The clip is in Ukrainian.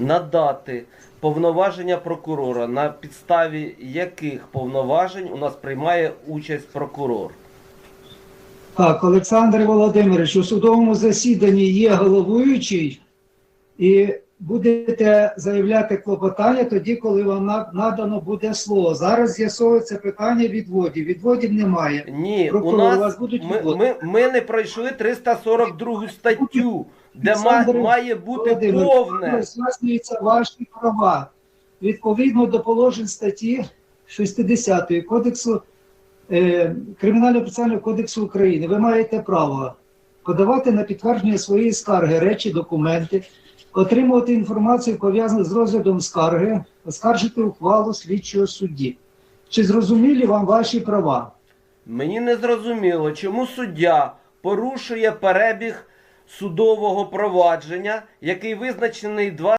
надати повноваження прокурора, на підставі яких повноважень у нас приймає участь прокурор. Так, Олександр Володимирович, у судовому засіданні є головуючий, і будете заявляти клопотання тоді, коли вам надано буде слово. Зараз з'ясовується питання відводів. Відводів немає. Ні, у Прокурор, у нас вас будуть ми, відводи? ми, ми не пройшли 342 статтю, де Олександр має бути повне. Роз'яснюються ваші права. Відповідно до положень статті 60 Кодексу е, Кримінально-процесуального кодексу України, ви маєте право подавати на підтвердження своєї скарги речі, документи, отримувати інформацію пов'язану з розглядом скарги, оскаржити ухвалу слідчого судді. Чи зрозумілі вам ваші права? Мені не зрозуміло, чому суддя порушує перебіг судового провадження, який визначений 2